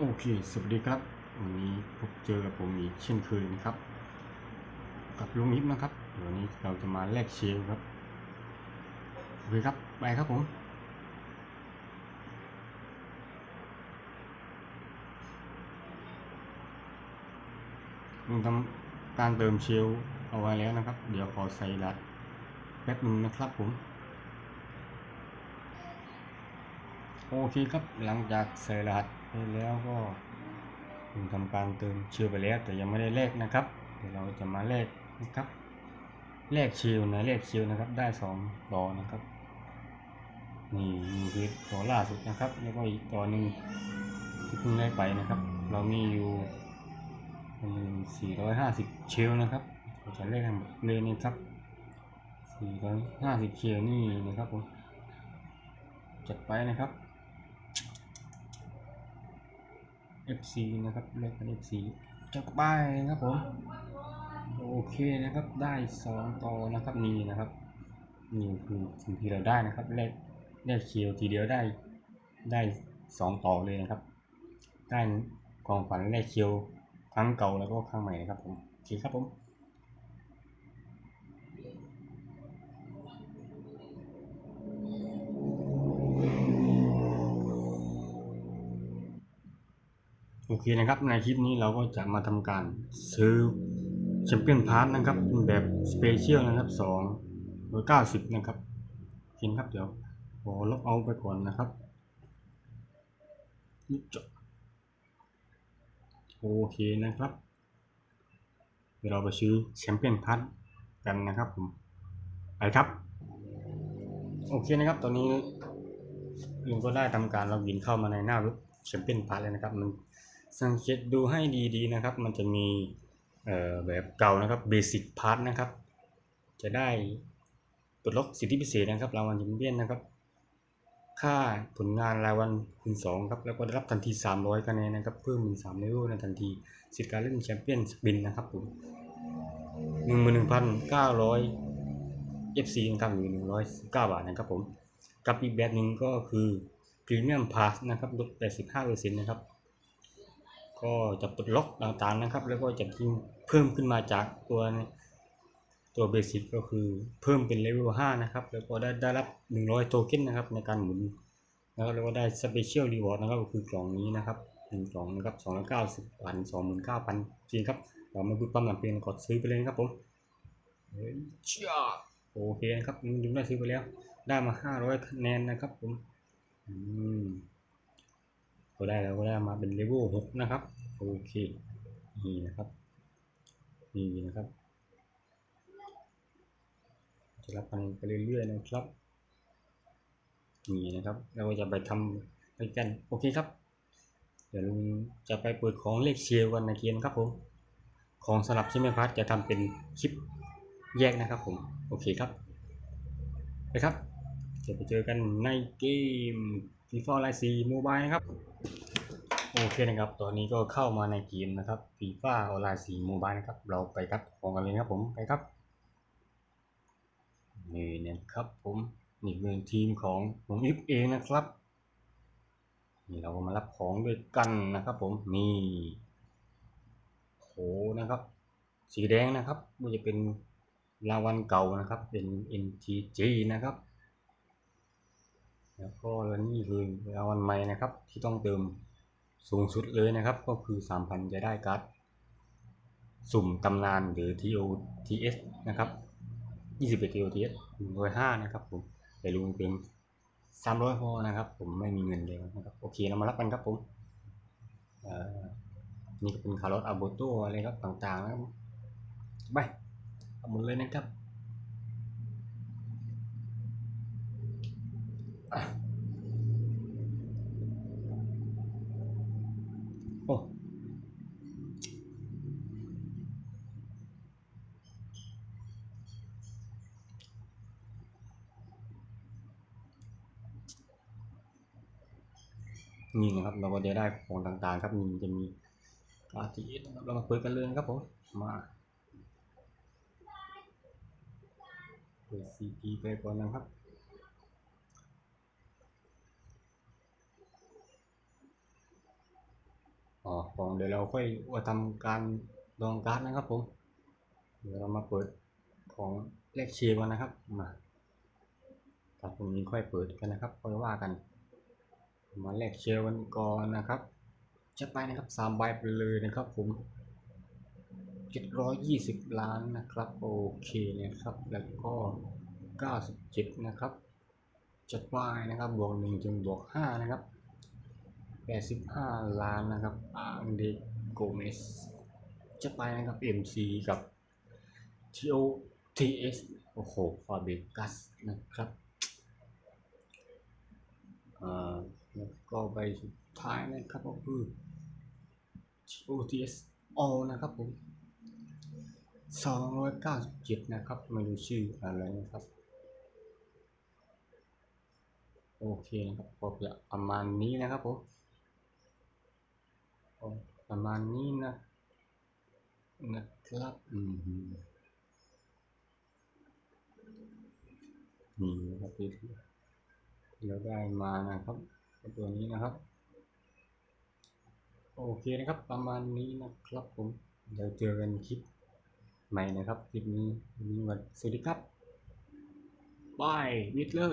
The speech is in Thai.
โอเค สวัสดีครับ วันนี้พบเจอกับผมอีกเช่นเคยนะครับ กับลุงนิฟนะครับ วันนี้เราจะมาแลกเชลครับโอเคครับ ไปครับผม ลุงทำการเติมเชลเอาไว้แล้วนะครับ เดี๋ยวขอใส่รัดแป๊บนึงนะครับผมโอเคครับ หลังจากใส่รหัส ไปแล้วก็ผมทำการเติมเชลไปแล้ว แต่ยังไม่ได้แลกนะครับ เดี๋ยวเราจะมาแลกนะครับแลกเชลนะแลกเชลนะครับ ได้สองต่อนะครับ นี่นี่คือต่อล่าสุดนะครับ แล้วก็อีกต่อหนึ่งที่เพิ่งได้ไปนะครับ เรามีอยู่สี่ร้อยห้าสิบเชลนะครับเราจะแลกกันหมดเลยนะครับสี่ร้อยห้าสิบเชลนี่นะครับผมจัดไปนะครับ FC นะครับเลขกัน FC จัดไปนะครับผม โอเคนะครับได้สองต่อนะครับนี่นะครับนี่คือสิ่งที่เราได้นะครับเลขเลขเคียวทีเดียวได้ได้สองต่อเลยนะครับ ได้กองฝันเลขเคียวครั้งเก่าแล้วก็ครั้งใหม่นะครับผมโอเคครับผม โอเคนะครับในคลิปนี้เราก็จะมาทำการซื้อแชมเปี้ยนพาร์ทนะครับเป็นแบบสเปเชียลนะครับสองร้อยเก้าสิบนะครับเห็นครับเดี๋ยวขอลบเอาไปก่อนนะครับจบโอเคนะครับ เดี๋ยวเราไปซื้อแชมเปี้ยนพาร์ทกันนะครับผมไปครับ โอเคนะครับตอนนี้ลุงก็ได้ทำการล็อกอินเข้ามาในหน้าเว็บแชมเปี้ยนพาร์ทเลยนะครับมัน สังเกตดูให้ดีๆนะครับ มันจะมีแบบเก่านะครับ Basic Part นะครับ จะได้ปลดล็อกสิทธิพิเศษนะครับรางวัลแชมเปี้ยนนะครับ ค่าผลงานรายวันคูณ2ครับ แล้วก็ได้รับทันที 300คะแนนนะครับ เพิ่มเป็น3เลเวลในทันที สิทธิการเล่นแชมเปี้ยนสปินนะครับผม11,900 FC นะครับหรือ119 บาทนะครับผม กับอีกแบบหนึ่งก็คือ Premium Pass นะครับลด85%นะครับ ก็จะปลดล็อกต่างๆนะครับ แล้วก็จะเพิ่มขึ้นมาจากตัวตัวเบสิกก็คือเพิ่มเป็นเลเวล5นะครับ แล้วก็ได้ได้รับ 100 โทเค็นนะครับในการหมุนแล้วแล้วก็ได้สเปเชียลรีวอร์ดนะครับก็คือกล่องนี้นะครับหนึ่งกล่องนะครับ290พัน29,000จริงครับเราไม่พูดปั๊มลำเพลินกดซื้อไปเลยนะครับผมเฮ้ยโอเคนะครับลุงได้ซื้อไปแล้ว ได้มา 500คะแนนนะครับผมอืม ก็ได้แล้วก็ได้มาเป็นเลเวลหกนะครับ โอเค นี่นะครับ นี่นะครับ จะรับกันไปเรื่อยๆนะครับ นี่นะครับ เราจะไปทำไปกัน โอเคครับ เดี๋ยวลุงจะไปเปิดของเลขเชียร์กันในเกมครับผม ของสลับใช่ไหมพัดจะทำเป็นคลิปแยกนะครับผม โอเคครับ ไปครับเดี๋ยวไปเจอกันในเกม FIFA Online 4 Mobile นะครับ โอเคนะครับ ตอนนี้ก็เข้ามาในเกมนะครับ FIFA Online 4 Mobile นะครับ เราไปครับของกันเลยครับผม ไปครับ นี่นะครับผมนี่คือทีมของผมอิฟเองนะครับ นี่เราก็มารับของด้วยกันนะครับผม นี่โหนะครับ สีแดงนะครับมันจะเป็นรางวัลเก่านะครับ เป็น NTG นะครับ แล้วก็แล้วนี่คือรางวัลใหม่นะครับ ที่ต้องเติมสูงสุดเลยนะครับ ก็คือ 3,000 จะได้การ์ดสุ่มตำนานหรือ TOTS นะครับ21 TOTS 105 นะครับผมแต่ลุงเป็น300พอนะครับ ผมไม่มีเงินเลยนะครับโอเคเรามารับกันครับผมนี่ก็เป็นคาร์ลอตอาโบโตอะไรครับต่างๆนะครับไปเอาหมดเลยนะครับ โอ้นี่นะครับเราก็จะได้ของต่างๆ ครับมีจะมีอาทีนะครับเรามาเปิดกันเลยครับผมมาเปิด CP ไปก่อนนะครับ อ๋อของเดี๋ยวเราค่อยว่าทำการลองการ์ดนะครับผมเดี๋ยวเรามาเปิดของเลขเชียร์กันนะครับมาถ้าพรุ่งนี้ค่อยเปิดกันนะครับค่อยว่ากัน มาเลขเชียร์กันก่อนนะครับจะไปนะครับสามใบไปเลยนะครับผมเจ็ดร้อยยี่สิบล้านนะครับโอเคนะครับแล้วก็เก้าสิบเจ็ดนะครับจัดไปนะครับบวกหนึ่งจนบวกห้านะครับ แปดสิบห้าล้านนะครับอังเดโกเมสจะไปนะครับ MC กับ TOTS โอ้โหฟาเบกัสนะครับอ่าแล้วก็ใบสุดท้ายนะครับก็คือ OTS All นะครับผม297นะครับไม่รู้ชื่ออะไรนะครับ โอเคนะครับก็ประมาณนี้นะครับผม ก็ประมาณนี้นะนะครับอืมนี่นะครับที่ที่เราได้มานะครับตัวนี้นะครับ โอเคนะครับ ประมาณนี้นะครับผมเดี๋ยวเจอกันคลิปใหม่นะครับ คลิปนี้วันนี้วันสวัสดีครับบายวิดเลย